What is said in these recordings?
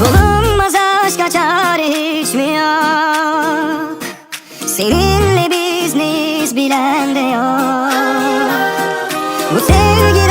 Bulunmaz aşka çare hiç mi yok Seninle biz neyiz bilen de yok. Bu sevgi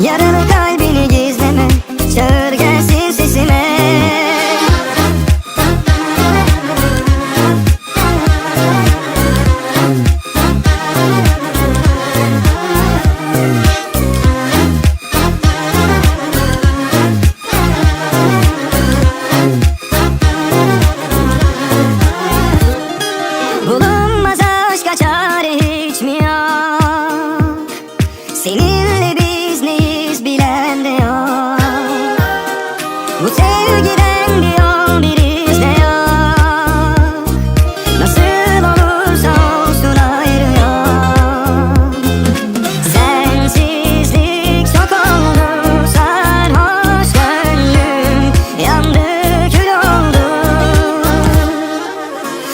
やる